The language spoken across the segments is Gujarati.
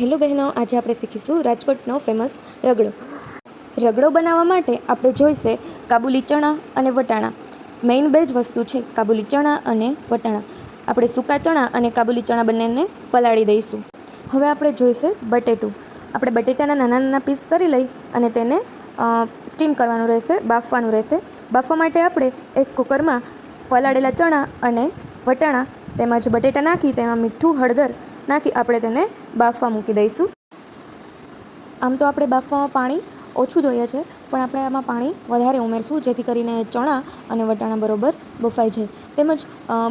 હેલો બહેનો, આજે આપણે શીખીશું રાજકોટનો ફેમસ રગડો. રગડો બનાવવા માટે આપણે જોઈશે કાબુલી ચણા અને વટાણા. મેઇન બે જ વસ્તુ છે, કાબુલી ચણા અને વટાણા. આપણે સૂકા ચણા અને કાબુલી ચણા બંનેને પલાળી દઈશું. હવે આપણે જોઈશે બટેટું. આપણે બટેટાના નાના નાના પીસ કરી લઈ અને તેને સ્ટીમ કરવાનું રહેશે, બાફવાનું રહેશે. બાફવા માટે આપણે એક કુકરમાં પલાળેલા ચણા અને વટાણા, તેમજ બટેટા નાખી, તેમાં મીઠું, હળદર નાખી આપણે તેને બાફવા મૂકી દઈશું. આમ તો આપણે બાફવામાં પાણી ઓછું જોઈએ છે, પણ આપણે આમાં પાણી વધારે ઉમેરશું, જેથી કરીને ચણા અને વટાણા બરોબર બફાઈ જાય. તેમજ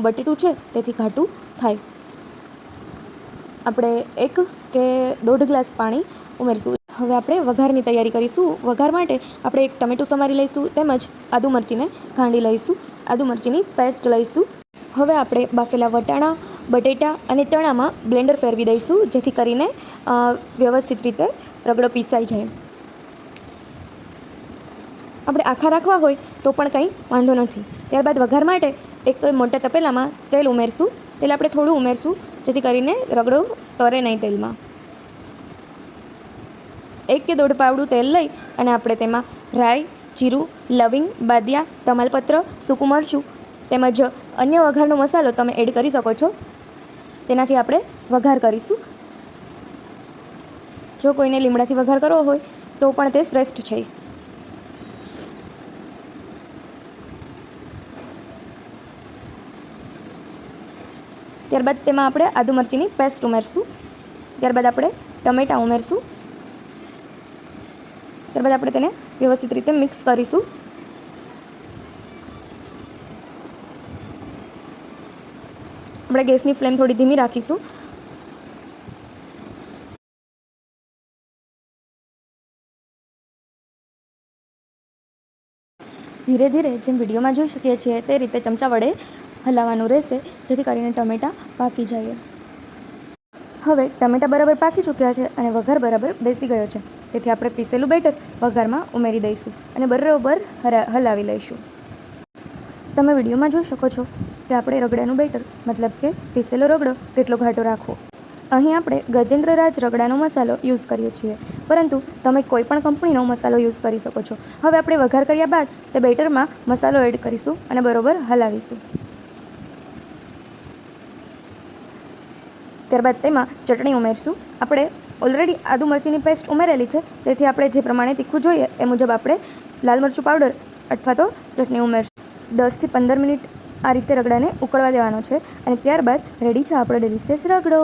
બટેટું છે, તેથી ઘાટું થાય. આપણે એક કે દોઢ ગ્લાસ પાણી ઉમેરશું. હવે આપણે વઘારની તૈયારી કરીશું. વઘાર માટે આપણે એક ટમેટું સમારી લઈશું, તેમજ આદુ મરચીને ખાંડી લઈશું, આદુ મરચીની પેસ્ટ લઈશું. હવે આપણે બાફેલા વટાણા બટેટા અને ચણામાં બ્લેન્ડર ફેરવી દઈશું, જેથી કરીને વ્યવસ્થિત રીતે રગડો પીસાઈ જાય. આપણે આખા રાખવા હોય તો પણ કંઈ વાંધો નથી. ત્યારબાદ વઘાર માટે એક મોટા તપેલામાં તેલ ઉમેરશું. તેલ આપણે થોડું ઉમેરશું, જેથી કરીને રગડો તરે નહીં તેલમાં. એક કે દોઢ પાવડું તેલ લઈ અને આપણે તેમાં રાઈ, જીરું, લવિંગ, બાદિયા, તમાલપત્ર, સૂકું મરચું તેમજ અન્ય વઘારનો મસાલો તમે એડ કરી શકો છો. તેનાથી આપણે વઘાર કરીશું. જો કોઈને લીમડાથી વઘાર કરવો હોય, તો પણ તે શ્રેષ્ઠ છે. ત્યારબાદ તેમાં આપણે આદુ મરચીની પેસ્ટ ઉમેરશું. ત્યારબાદ આપણે ટમેટાં ઉમેરશું. ત્યારબાદ આપણે તેને વ્યવસ્થિત રીતે મિક્સ કરીશું. આપણે ગેસની ફ્લેમ થોડી ધીમી રાખીશું. ધીરે ધીરે જેમ વિડીયોમાં જોઈ શકીએ છીએ તે રીતે ચમચા વડે હલાવવાનું રહેશે, જેથી કરીને ટમેટાં પાકી જાય. હવે ટમેટાં બરાબર પાકી ચૂક્યા છે અને વઘાર બરાબર બેસી ગયો છે. તેથી આપણે પીસેલું બેટર વઘારમાં ઉમેરી દઈશું અને બરાબર હલાવી લઈશું. તમે વિડીયોમાં જોઈ શકો છો કે આપણે રગડાનું બેટર, મતલબ કે પીસેલો રગડો કેટલો ઘાટો રાખવો. અહીં આપણે ગજેન્દ્ર રાજ રગડાનો મસાલો યુઝ કરીએ છીએ. પરંતુ તમે કોઈ પણ કંપનીનો મસાલો યુઝ કરી શકો છો. હવે આપણે વઘાર કર્યા બાદ તે બેટરમાં મસાલો એડ કરીશું અને બરોબર હલાવીશું. ત્યારબાદ તેમાં ચટણી ઉમેરશું. આપણે ઓલરેડી આદુ મરચીની પેસ્ટ ઉમેરેલી છે. તેથી આપણે જે પ્રમાણે તીખું જોઈએ એ મુજબ આપણે લાલ મરચું પાવડર અથવા તો ચટણી ઉમેરશું. દસથી પંદર મિનિટ આ રીતે રગડાને ઉકળવા દેવાનો છે અને ત્યારબાદ રેડી છે આપણો ડેલિશિયસ રગડો.